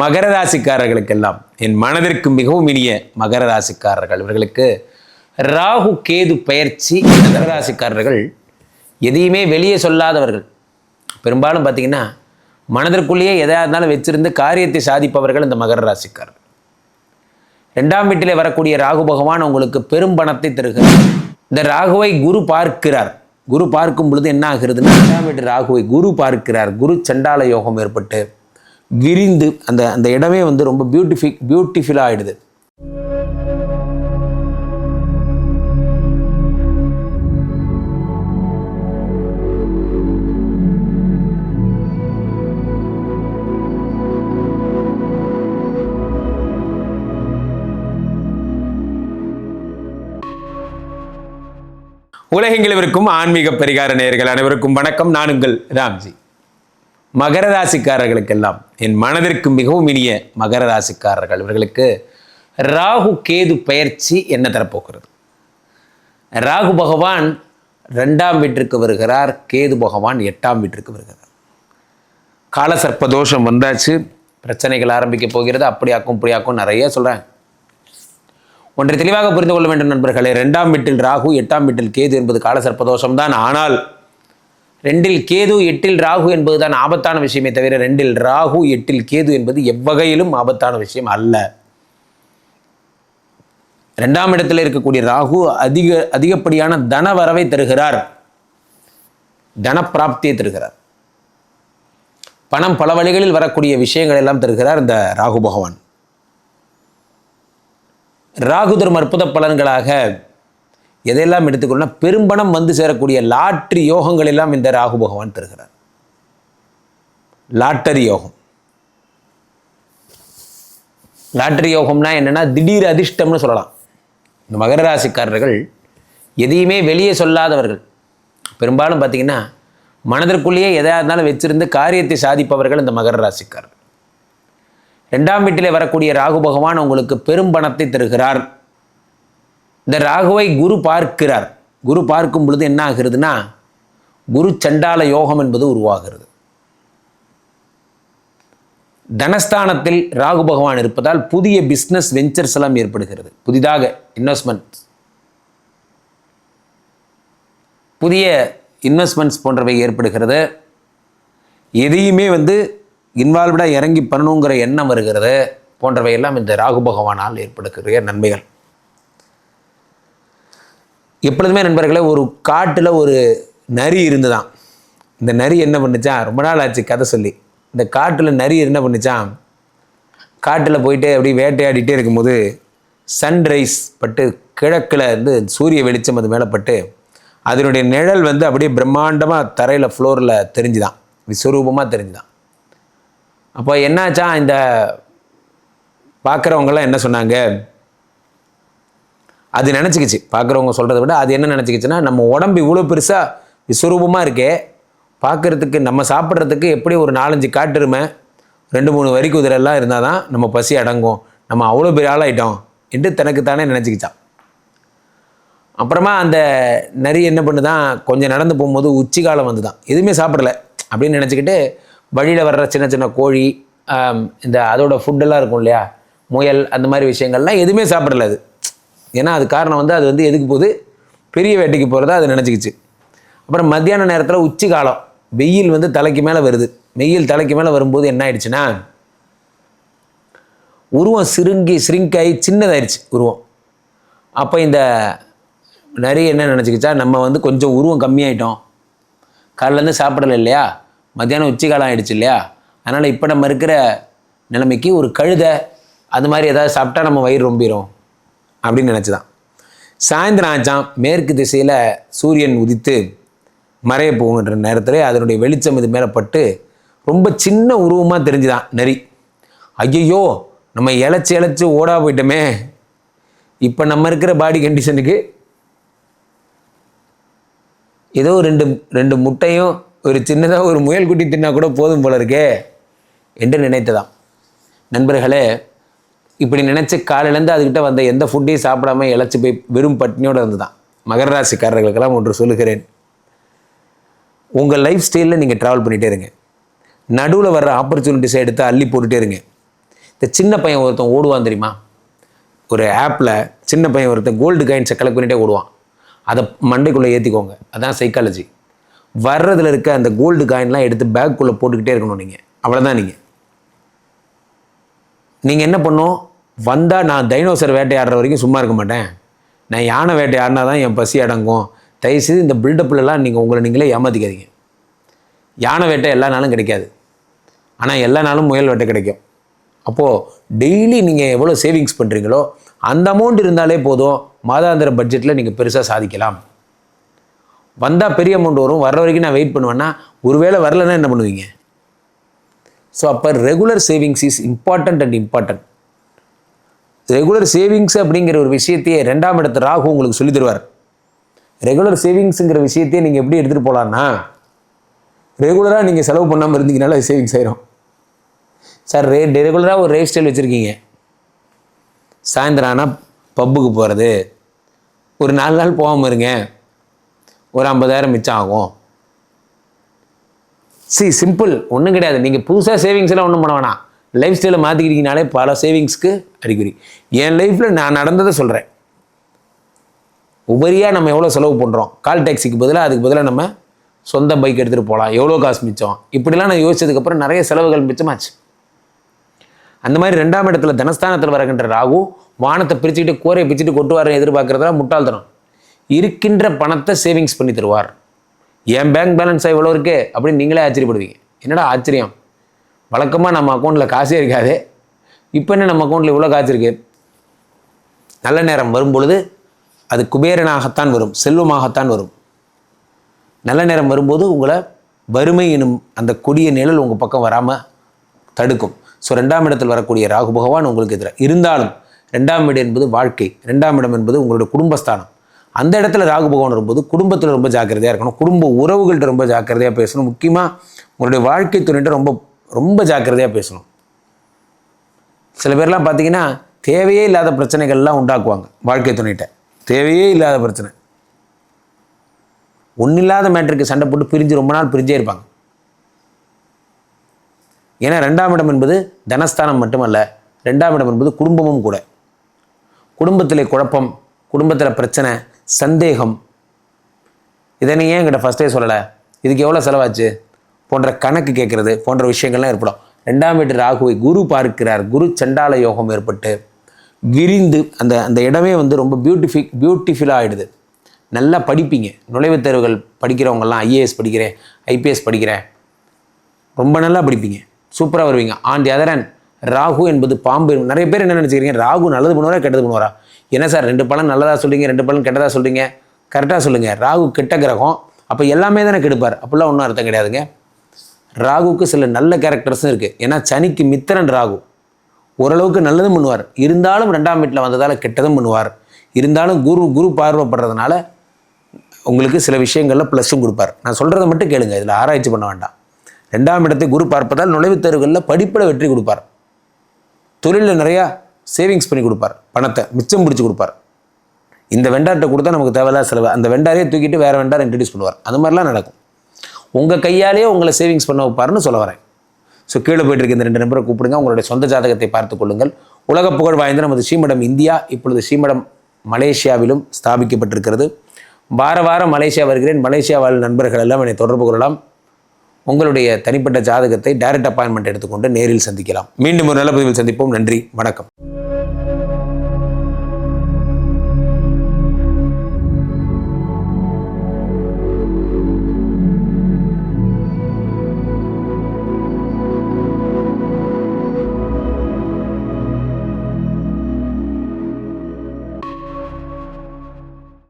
மகர ராசிக்காரர்களுக்கெல்லாம் என் மனதிற்கு மிகவும் இனிய மகர ராசிக்காரர்கள். இவர்களுக்கு ராகு கேது பயிற்சி மகர ராசிக்காரர்கள் எதையுமே வெளியே சொல்லாதவர்கள். பெரும்பாலும் பார்த்தீங்கன்னா மனதிற்குள்ளேயே எதாக இருந்தாலும் வச்சிருந்து காரியத்தை சாதிப்பவர்கள் இந்த மகர ராசிக்காரர் ரெண்டாம் வீட்டிலே வரக்கூடிய ராகு பகவான் உங்களுக்கு பெரும் பணத்தை தருகிறார். இந்த ராகுவை குரு பார்க்கிறார். குரு பார்க்கும் பொழுது என்ன ஆகிறதுன்னா ரெண்டாம் வீட்டு ராகுவை குரு பார்க்கிறார். குரு சண்டால யோகம் ஏற்பட்டு விரிந்து அந்த அந்த இடமே வந்து ரொம்ப பியூட்டிஃபி பியூட்டிஃபுல்லாக ஆயிடுது. உலகெங்கிலும் ஆன்மீக பரிகார நேயர்கள் அனைவருக்கும் வணக்கம். நான் உங்கள் ராம்ஜி. மகர ராசிக்காரர்களுக்கெல்லாம் என் மனதிற்கு மிகவும் இனிய மகர ராசிக்காரர்கள் இவர்களுக்கு ராகு கேது பயிற்சி என்ன தரப்போகிறது? ராகு பகவான் ரெண்டாம் வீட்டிற்கு வருகிறார் கேது பகவான் எட்டாம் வீட்டிற்கு வருகிறார். காலசர்ப்ப தோஷம் வந்தாச்சு பிரச்சனைகள் ஆரம்பிக்க போகிறது அப்படியாக்கும் இப்படியாக்கும் நிறைய சொல்கிறேன் ஒன்றை தெளிவாக புரிந்து கொள்ள வேண்டும் நண்பர்களே ரெண்டாம் வீட்டில் ராகு எட்டாம் வீட்டில் கேது என்பது காலசர்ப்ப தான் ஆனால் ரெண்டில் கேது எட்டில் ராகு என்பதுதான் ஆபத்தான விஷயமே தவிர ரெண்டில் ராகு எட்டில் கேது என்பது எவ்வகையிலும் ஆபத்தான விஷயம் அல்ல. ரெண்டாம் இடத்தில் இருக்கக்கூடிய ராகு அதிக அதிகப்படியான தன வரவை தருகிறார். தனப்பிராப்தியை தருகிறார். பணம் பல வழிகளில் வரக்கூடிய விஷயங்கள் எல்லாம் தருகிறார் இந்த ராகு பகவான். ராகுதரும் அற்புத பலன்களாக எதையெல்லாம் எடுத்துக்கணும்னா பெரும்பணம் வந்து சேரக்கூடிய லாட்ரி யோகங்கள் எல்லாம் இந்த ராகு பகவான் தருகிறார். லாட்டரி யோகம். லாட்டரி யோகம்னா என்னன்னா திடீர் அதிர்ஷ்டம்னு சொல்லலாம். இந்த மகர ராசிக்காரர்கள் எதையுமே வெளியே சொல்லாதவர்கள். பெரும்பாலும் பார்த்தீங்கன்னா மனதிற்குள்ளேயே எதாக இருந்தாலும் வச்சிருந்து காரியத்தை சாதிப்பவர்கள் இந்த மகர ராசிக்காரர்கள். ரெண்டாம் வீட்டிலே வரக்கூடிய ராகு பகவான் உங்களுக்கு பெரும் பணத்தை தருகிறார். இந்த ராகுவை குரு பார்க்கிறார். குரு பார்க்கும் பொழுது என்ன ஆகிறதுனா குரு சண்டால யோகம் என்பது உருவாகிறது. தனஸ்தானத்தில் ராகு பகவான் இருப்பதால் புதிய பிஸ்னஸ் வெஞ்சர்ஸ் எல்லாம் ஏற்படுகிறது. புதிதாக இன்வெஸ்ட்மெண்ட் புதிய இன்வெஸ்ட்மெண்ட்ஸ் போன்றவை ஏற்படுகிறது. எதையுமே வந்து இன்வால்வ்டாக இறங்கி பண்ணணுங்கிற எண்ணம் வருகிறது. போன்றவையெல்லாம் இந்த ராகு பகவானால் ஏற்படுகிற நன்மைகள். எப்பொழுதுமே நண்பர்களே ஒரு காட்டில் ஒரு நரி இருந்துதான். இந்த நரி என்ன பண்ணுச்சான் ரொம்ப நாள் ஆச்சு கதை சொல்லி. இந்த காட்டில் நரி என்ன பண்ணுச்சான் காட்டில் போயிட்டு அப்படியே வேட்டையாடிட்டே இருக்கும்போது சன்ரைஸ் பட்டு கிழக்கில் இருந்து சூரிய வெளிச்சம் அது மேலே பட்டு அதனுடைய நிழல் வந்து அப்படியே பிரம்மாண்டமாக தரையில் ஃப்ளோரில் தெரிஞ்சுதான். விஸ்வரூபமாக தெரிஞ்சுதான். அப்போ என்னாச்சா இந்த பார்க்குறவங்கெல்லாம் என்ன சொன்னாங்க அது நினச்சிக்கிச்சு. பார்க்குறவங்க சொல்கிறத விட அது என்ன நினச்சிக்கிச்சுன்னா நம்ம உடம்பு இவ்வளோ பெருசாக விஸ்வரூபமாக இருக்கே பார்க்குறதுக்கு நம்ம சாப்பிட்றதுக்கு எப்படி ஒரு நாலஞ்சு காட்டுருமை ரெண்டு மூணு வரி குதிரெல்லாம் இருந்தால் தான் நம்ம பசி அடங்கும். நம்ம அவ்வளோ பெரிய ஆளாயிட்டோம் என்று தனக்குத்தானே நினச்சிக்கிச்சான் அப்புறமா அந்த நரி என்ன பண்ணுதான் கொஞ்சம் நடந்து போகும்போது உச்சி காலம் வந்து தான் எதுவுமே சாப்பிடல. அப்படின்னு நினச்சிக்கிட்டு வழியில் வர்ற சின்ன சின்ன கோழி இந்த அதோட ஃபுட்டெல்லாம் இருக்கும் இல்லையா முயல் அந்த மாதிரி விஷயங்கள்லாம் எதுவுமே சாப்பிடல அது. ஏன்னா அது காரணம் வந்து அது வந்து எதுக்கு போகுது? பெரிய வேட்டைக்கு போகிறதா அது நினச்சிக்கிச்சு. அப்புறம் மத்தியான நேரத்தில் உச்சி காலம். வெயில் வந்து தலைக்கு மேலே வருது. வெயில் தலைக்கு மேலே வரும்போது என்ன ஆயிடுச்சுன்னா உருவம் சிறுங்கி சிரிங்காகி சின்னதாயிடுச்சு உருவம். அப்போ இந்த நிறைய என்ன நினச்சிக்கிச்சா நம்ம வந்து கொஞ்சம் உருவம் கம்மியாயிட்டோம். காலையிலேருந்து சாப்பிடல இல்லையா? மத்தியானம் உச்சி காலம் ஆயிடுச்சு இல்லையா? அதனால் இப்போ நம்ம இருக்கிற நிலைமைக்கு ஒரு கழுதை அது மாதிரி ஏதாவது சாப்பிட்டா நம்ம வயிறு ரொம்பிடும் அப்படின்னு நினச்சிதான். சாயந்தரம் ஆச்சான் மேற்கு திசையில் சூரியன் உதித்து மறைய போகுன்ற நேரத்தில் அதனுடைய வெளிச்சம் இது மேலே பட்டு ரொம்ப சின்ன உருவமாக தெரிஞ்சுதான் நெறி ஐயையோ நம்ம இழைச்சி இழைச்சி ஓடா போயிட்டோமே. இப்போ நம்ம இருக்கிற பாடி கண்டிஷனுக்கு ஏதோ ரெண்டு ரெண்டு முட்டையும் ஒரு சின்னதாக ஒரு முயல் குட்டி தின்னா கூட போதும் போல இருக்கே என்று நினைத்ததாம். நண்பர்களே இப்படி நினச்சி காலையிலேருந்து அதுக்கிட்ட வந்த எந்த ஃபுட்டையும் சாப்பிடாம இழைச்சி போய் வெறும் பட்னியோடு இருந்துதான். மகர ராசிக்காரர்களுக்கெல்லாம் ஒன்று சொல்லுகிறேன். உங்கள் லைஃப் ஸ்டைலில் நீங்கள் ட்ராவல் பண்ணிகிட்டே இருங்க. நடுவில் வர்ற ஆப்பர்ச்சுனிட்டிஸை எடுத்து அள்ளி போட்டுகிட்டே இருங்க. இந்த சின்ன பையன் ஒருத்தன் ஓடுவான் தெரியுமா? ஒரு ஆப்பில் சின்ன பையன் ஒருத்தன் கோல்டு காயின்ஸை கலெக்ட் பண்ணிகிட்டே ஓடுவான். அதை மண்டைக்குள்ளே ஏற்றிக்கோங்க அதான் சைக்காலஜி வர்றதுல இருக்க அந்த கோல்டு காயின்லாம் எடுத்து பேக்குள்ளே போட்டுக்கிட்டே இருக்கணும் நீங்கள் அவ்வளோதான் நீங்கள் நீங்கள் என்ன பண்ணும்? வந்தால் நான் டைனோசர் வேட்டையாடுற வரைக்கும் சும்மா இருக்க மாட்டேன். நான் யானை வேட்டையாடினா தான் என் பசி அடங்கும். தயவுசெய்து இந்த பில்டப்லலாம் நீங்கள் உங்களை நீங்களே ஏமாற்றிக்காதீங்க யானை வேட்டை எல்லா நாளும் கிடைக்காது. ஆனால் எல்லா நாளும் முயல் வேட்டை கிடைக்கும். அப்போது டெய்லி நீங்கள் எவ்வளோ சேவிங்ஸ் பண்ணுறீங்களோ அந்த அமௌண்ட் இருந்தாலே போதும். மாதாந்திர பட்ஜெட்டில் நீங்கள் பெருசாக சாதிக்கலாம். வந்தால் பெரிய அமௌண்ட் வரும். வர்ற வரைக்கும் நான் வெயிட் பண்ணுவேன்னா ஒருவேளை வரலன்னா என்ன பண்ணுவீங்க? ஸோ அப்போ regular savings is important and important regular savings அப்படிங்கிற ஒரு விஷயத்தையே ரெண்டாம் இடத்து ராகு உங்களுக்கு சொல்லி தருவார். ரெகுலர் சேவிங்ஸுங்கிற விஷயத்தையே நீங்கள் எப்படி எடுத்துகிட்டு போகலான்னா ரெகுலராக நீங்கள் செலவு பண்ணாமல் இருந்தீங்கனால அது சேவிங்ஸ் ஆயிரும். சார் ரே ரெகுலராக ஒரு லைஃப் ஸ்டைல் வச்சுருக்கீங்க. சாயந்தரம் ஆனால் பப்புக்கு போகிறது ஒரு நாலு நாள் போகாமல் இருங்க. ஒரு ஐம்பதாயிரம் மிச்சம் ஆகும். சி சிம்பிள் ஒன்றும் கிடையாது. நீங்கள் புதுசாக சேவிங்ஸ்லாம் ஒன்றும் பண்ண வேணாம். லைஃப் ஸ்டைலை மாற்றிக்கிட்டீங்கனாலே பல சேவிங்ஸ்க்கு அறிகுறி என் லைஃப்பில் நான் நடந்ததை சொல்கிறேன் உபரியாக நம்ம எவ்வளோ செலவு பண்ணுறோம் கால் டாக்ஸிக்கு பதிலாக அதுக்கு பதிலாக நம்ம சொந்த பைக் எடுத்துகிட்டு போகலாம் எவ்வளோ காசு மிச்சம்? இப்படிலாம் நான் யோசிச்சதுக்கப்புறம் நிறைய செலவுகள் மிச்சமாச்சு. அந்த மாதிரி ரெண்டாம் இடத்துல தனஸ்தானத்தில் வரக்கின்ற ராகு வானத்தை பிரிச்சுக்கிட்டு கூரையை பிரிச்சுட்டு கொட்டுவார்னு எதிர்பார்க்குறதெல்லாம் முட்டாள்தனம். இருக்கின்ற பணத்தை சேவிங்ஸ் பண்ணி தருவார். என் பேங்க் பேலன்ஸ் இவ்வளோ இருக்கே அப்படின்னு நீங்களே ஆச்சரியப்படுவீங்க. என்னடா ஆச்சரியம்? வழக்கமாக நம்ம அக்கௌண்ட்டில் காசே இருக்காது. இப்போ என்ன நம்ம அக்கௌண்ட்டில் இவ்வளோ காசு இருக்குது நல்ல நேரம் வரும் பொழுது அது குபேரனாகத்தான் வரும் செல்வமாகத்தான் வரும். நல்ல நேரம் வரும்போது உங்களை வறுமை எனும் அந்த கொடிய நிழல் உங்கள் பக்கம் வராமல் தடுக்கும். ஸோ ரெண்டாம் இடத்தில் வரக்கூடிய ராகு பகவான் உங்களுக்கு எதிராக இருந்தாலும் ரெண்டாம் இடம் என்பது வாழ்க்கை ரெண்டாம் இடம் என்பது உங்களுடைய குடும்பஸ்தானம். அந்த இடத்துல ராகு பகவான் வரும்போது குடும்பத்தில் ரொம்ப ஜாக்கிரதையாக இருக்கணும். குடும்ப உறவுகள்கிட்ட ரொம்ப ஜாக்கிரதையாக பேசணும். முக்கியமாக உங்களுடைய வாழ்க்கை துணைகிட்ட ரொம்ப ரொம்ப ஜாக்கிரதையாக பேசணும். சில பேர்லாம் பார்த்தீங்கன்னா தேவையே இல்லாத பிரச்சனைகள்லாம் உண்டாக்குவாங்க வாழ்க்கை துணைகிட்ட தேவையே இல்லாத பிரச்சனை. ஒன்றில்லாத மேட்டருக்கு சண்டை போட்டு பிரிஞ்சு ரொம்ப நாள் பிரிஞ்சே இருப்பாங்க. ஏன்னா ரெண்டாம் இடம் என்பது தனஸ்தானம் மட்டுமல்ல ரெண்டாம் இடம் என்பது குடும்பமும் கூட. குடும்பத்தில் குழப்பம் குடும்பத்தில் பிரச்சனை சந்தேகம். இதை நீ ஏன் என்கிட்ட ஃபஸ்ட்டே சொல்லலை? இதுக்கு எவ்வளோ செலவாச்சு? போன்ற கணக்கு கேட்குறது போன்ற விஷயங்கள்லாம் ஏற்படும். ரெண்டாம் வீட்டு ராகுவை குரு பார்க்கிறார். குரு சண்டால யோகம் ஏற்பட்டு விரிந்து அந்த அந்த இடமே வந்து ரொம்ப பியூட்டிஃபி பியூட்டிஃபுல்லாக ஆகிடுது நல்லா படிப்பீங்க. நுழைவுத் தேர்வுகள் படிக்கிறவங்கெல்லாம் ஐஏஎஸ் படிக்கிறேன் ஐபிஎஸ் படிக்கிறேன். ரொம்ப நல்லா படிப்பீங்க. சூப்பராக வருவீங்க. ஆன் தி அதர் ராகு என்பது பாம்பு. நிறைய பேர் என்ன நினச்சிக்கிறீங்க? ராகு நல்லது பண்ணுவாரா கெட்டது பண்ணுவாரா? என்ன சார் ரெண்டு பலன் நல்லதாக சொல்கிறீங்க ரெண்டு பலன் கெட்டதாக சொல்கிறீங்க கரெக்டாக சொல்லுங்கள் ராகு கெட்ட கிரகம். அப்போ எல்லாமே தானே கெடுப்பார். அப்படிலாம் ஒன்றும் அர்த்தம் கிடையாதுங்க. ராகுக்கு சில நல்ல கேரக்டர்ஸும் இருக்குது ஏன்னா சனிக்கு மித்திரன் ராகு. ஓரளவுக்கு நல்லதும் பண்ணுவார். இருந்தாலும் ரெண்டாம் வீட்டில் வந்ததால் கெட்டதும் பண்ணுவார். இருந்தாலும் குரு குரு பார்வைப்படுறதுனால உங்களுக்கு சில விஷயங்களில் ப்ளஸ்ஸும் கொடுப்பார். நான் சொல்கிறத மட்டும் கேளுங்க. இதில் ஆராய்ச்சி பண்ண வேண்டாம். ரெண்டாம் இடத்தை குரு பார்ப்பதால் நுழைவுத் தேர்வுகளில் படிப்பில் வெற்றி கொடுப்பார். தொழிலில் நிறையா சேவிங்ஸ் பண்ணி கொடுப்பார். பணத்தை மிச்சம் பிடிச்சி கொடுப்பார். இந்த வெண்டார்கிட்ட கொடுத்தா நமக்கு தேவையில்லாத செலவு. அந்த வெண்டாரையே தூக்கிட்டு வேறு வெண்டார் இன்ட்ரடியூஸ் பண்ணுவார். அது மாதிரிலாம் நடக்கும். உங்கள் கையாலேயே உங்களை சேவிங்ஸ் பண்ண வைப்பாருன்னு சொல்ல வரேன். ஸோ கீழே போயிட்டு இருக்க இந்த ரெண்டு நம்பரை கூப்பிடுங்க. உங்களுடைய சொந்த ஜாதகத்தை பார்த்துக் கொள்ளுங்கள். உலக புகழ் வாய்ந்த நமது ஸ்ரீமடம் இந்தியா இப்பொழுது ஸ்ரீமடம் மலேசியாவிலும் ஸ்தாபிக்கப்பட்டிருக்கிறது. வார வாரம் மலேசியா வருகிறேன். மலேசியா வாழ் நண்பர்கள் எல்லாம் என்னை தொடர்பு கொள்ளலாம். உங்களுடைய தனிப்பட்ட ஜாதகத்தை டைரக்ட் அப்பாயின்மெண்ட் எடுத்துக்கொண்டு நேரில் சந்திக்கலாம். மீண்டும் ஒரு நல்ல பதிவில் சந்திப்போம். நன்றி. வணக்கம்.